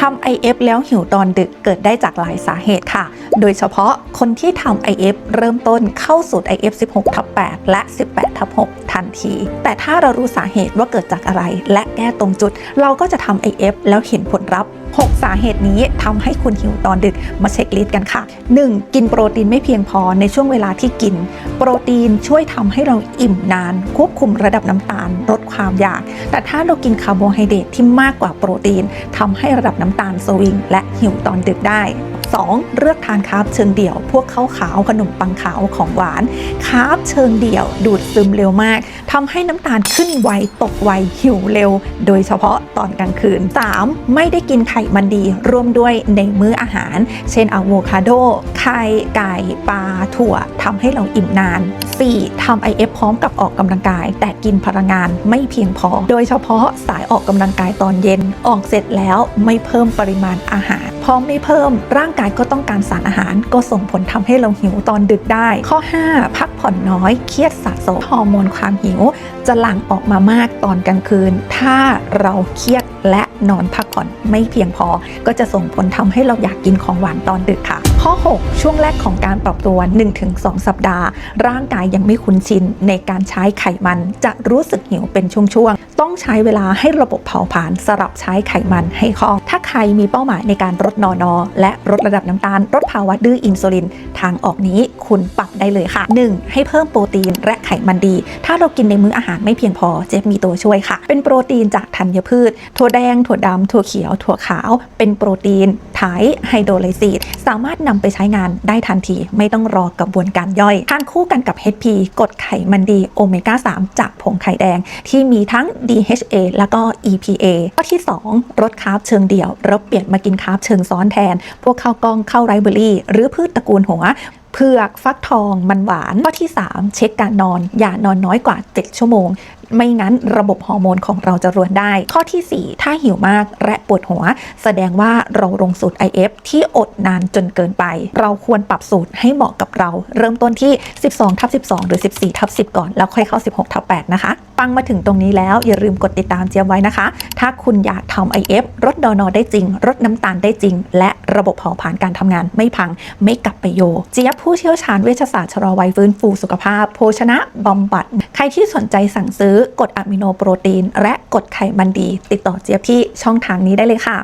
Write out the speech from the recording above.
ทำ IF แล้วหิวตอนดึกเกิดได้จากหลายสาเหตุค่ะ โดยเฉพาะคนที่ทำ IF เริ่มต้นเข้าสู่ IF 16ทับ8และ 18ทับ6ทันที แต่ถ้าเรารู้สาเหตุว่าเกิดจากอะไร และแก้ตรงจุด เราก็จะทำ IF แล้วเห็นผลลัพธ์ 6 สาเหตุนี้ทำให้คุณหิวตอนดึกมาเช็คลิสต์กันค่ะ 1. กินโปรตีนไม่เพียงพอในช่วงเวลาที่กิน โปรตีนช่วยทำให้เราอิ่มนาน ควบคุมระดับน้ำตาลลดความอยาก แต่ถ้าเรากินคาร์โบไฮเดรตที่มากกว่าโปรตีนทำให้ระดับน้ำตาลสวิงและหิวตอนดึกได้ 2. เลือกทานคาร์บเชิงเดี่ยว พวกข้าวขาวขนมปังขาวของหวานคาร์บเชิงเดี่ยว ดูดซึมเร็วมากทำให้น้ำตาลขึ้นไวตกไวหิวเร็ว โดยเฉพาะตอนกลางคืน 3. ไม่ได้กินไขมันดีร่วมด้วยในมื้ออาหาร เช่นอะโวคาโดไข่ไก่ปลาถั่วทำให้เราอิ่มนาน 4. ทำ IF พร้อมกับออกกำลังกาย แต่กินพลังงานไม่เพียงพอ โดยเฉพาะสายออกกำลังกายตอนเย็นออกเสร็จแล้วไม่เพิ่มปริมาณอาหารพอไม่เพิ่มร่างกายก็ต้องการสารอาหาร ก็ส่งผลทำให้เราหิวตอนดึกได้ ข้อ 5 พักผ่อนน้อย เครียดสะสมฮอร์โมนความหิว จะหลั่งออกมามากตอนกลางคืน ถ้าเราเครียดและนอนพักผ่อนไม่เพียงพอ ก็จะส่งผลทำให้เราอยากกินของหวานตอนดึกค่ะ ข้อ 6 ช่วงแรกของการปรับตัว 1-2 สัปดาห์ ร่างกายยังไม่คุ้นชินในการใช้ไขมันจะรู้สึกหิวเป็นช่วงๆ ต้องใช้เวลาให้ระบบเผาผลาญสลับใช้ไขมันให้คล่อง ถ้าใครมีเป้าหมายในการลดนอนอและลดระดับน้ำตาลลดภาวะดื้ออินซูลิน ทางออกนี้คุณปรับได้เลยค่ะ 1. ให้เพิ่มโปรตีนและไขมันดี ถ้าเรากินในมื้ออาหารไม่เพียงพอเจฟมีตัวช่วยค่ะ เป็นโปรตีนจากธัญพืช ถั่วแดง ถั่วดำถั่วเขียว ถั่วขาว เป็นโปรตีนไทไฮโดรไลซีดสามารถนำไปใช้งานได้ทันที ไม่ต้องรอกระบวนการย่อย ทานคู่กันกับ HP กดไขมันดีโอเมก้า3จากผงไข่แดง ที่มีทั้ง DHA แล้วก็ EPA ข้อที่ 2 ลดคาร์บเชิงเดี่ยวแล้วเปลี่ยนมากินคาร์บเชิงซ้อนแทน พวกข้าวกล้องข้าวไรเบอรี่ หรือพืชตระกูลหัวเผือกฟักทองมันหวาน ข้อที่ 3 เช็คการนอน อย่านอนน้อยกว่า 7 ชั่วโมง ไม่งั้นระบบฮอร์โมนของเราจะรวนได้ ข้อทีสี่4 ถ้าหิวมากและปวดหัว แสดงว่าเราลงสูตร IF ที่อดนานจนเกินไป เราควรปรับสูตรให้เหมาะกับเรา เริ่มต้นที่ 12ทับ12 หรือ 14ทับ10 ก่อน แล้วค่อยเข้า 16ทับ8นะคะ ฟังมาถึงตรงนี้แล้ว อย่าลืมกดติดตามเจี๊ยบไว้นะคะ ถ้าคุณอยากทำ IF ลดดอนอได้จริง รถน้ำตาลได้จริง และระบบเผาผ่านการทำงานไม่พังไม่กลับไปโย เจี๊ยบผู้เชี่ยวชาญเวชศาสตร์ชะลอวัยฟื้นฟูสุขภาพ โภชนะบำบัด ใครที่สนใจสั่งซื้อกดอะมิโนโปรตีน และกดไขมันดี ติดต่อเจี๊ยบที่ช่องทางนี้ได้เลยค่ะ